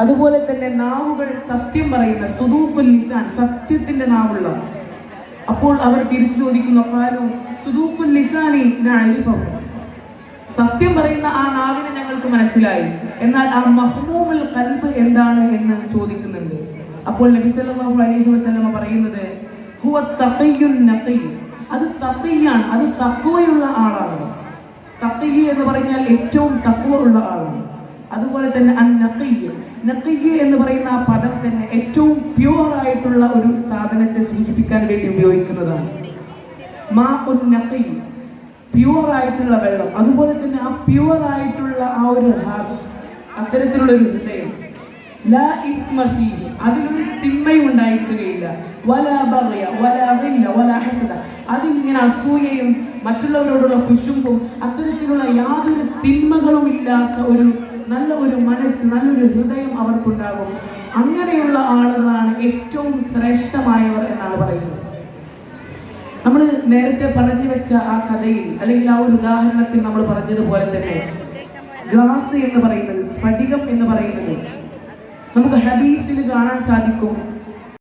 അതുപോലെ തന്നെ നാവുകൾ സത്യം പറയുന്ന സുദൂഖുൽ ലിസാൻ സത്യത്തിന്റെ നാവുള്ള. അപ്പോൾ അവർ തിരിച്ചു ചോദിക്കുന്നു കാലവും സുദൂഖുൽ ലിസാനി നഅരിഫഹു സത്യം പറയുന്ന ആ നാവിനെ ഞങ്ങൾക്ക് മനസ്സിലായി. എന്നാൽ ആ മഹ്മൂമുൽ കൽബ് എന്താണ് എന്ന് ചോദിക്കുന്നുണ്ട്. അപ്പോൾ നബി അലൈഹി വസല്ലമ പറയുന്നത് ഹുവ അത് തത്തയ്യാണ് അത് തഖ്വയുള്ള ആളാണ്. തത്തയ്യ എന്ന് പറഞ്ഞാൽ ഏറ്റവും തഖ്വ ഉള്ള ആളാണ്. അതുപോലെ തന്നെ അൻ നഖിയ് നഖിയ് എന്ന് പറയുന്ന ആ പദം തന്നെ ഏറ്റവും പ്യുവർ ആയിട്ടുള്ള ഒരു സാധനത്തെ സൂചിപ്പിക്കാൻ വേണ്ടി ഉപയോഗിക്കുന്നതാണ്. മാ ഉൻ നഖി പ്യുവർ ആയിട്ടുള്ള വെള്ളം. അതുപോലെ തന്നെ ആ പ്യുവർ ആയിട്ടുള്ള ആ ഒരു ഹാർട്ട് അത്തരത്തിലുള്ള ഒരു ഹൃദയം. ലാ ഇസ്മ ഫീഹി. അതിലൊരു തിന്മയും ഉണ്ടായിരിക്കുകയില്ല. വലാ ബഗ്യ വലാ ഗില്ല വലാ ഹസദ. അതിങ്ങനെ അസൂയയും മറ്റുള്ളവരോടുള്ള കുശുമ്പും അത്തരത്തിലുള്ള യാതൊരു തിന്മകളും ഇല്ലാത്ത ഒരു നല്ല ഒരു മനസ്സ് നല്ലൊരു ഹൃദയം അവർക്കുണ്ടാകും. അങ്ങനെയുള്ള ആളുകളാണ് ഏറ്റവും ശ്രേഷ്ഠമായവർ എന്നാണ് പറയുന്നത്. നമ്മൾ നേരത്തെ പറഞ്ഞു വെച്ച ആ കഥയിൽ അല്ലെങ്കിൽ ആ ഒരു ഉദാഹരണത്തിൽ നമ്മൾ പറഞ്ഞതുപോലെ തന്നെ ഗ്ലാസ് എന്ന് പറയുന്നത് സ്ഫടികം എന്ന് പറയുന്നത് നമുക്ക് ഹദീസിൽ കാണാൻ സാധിക്കും.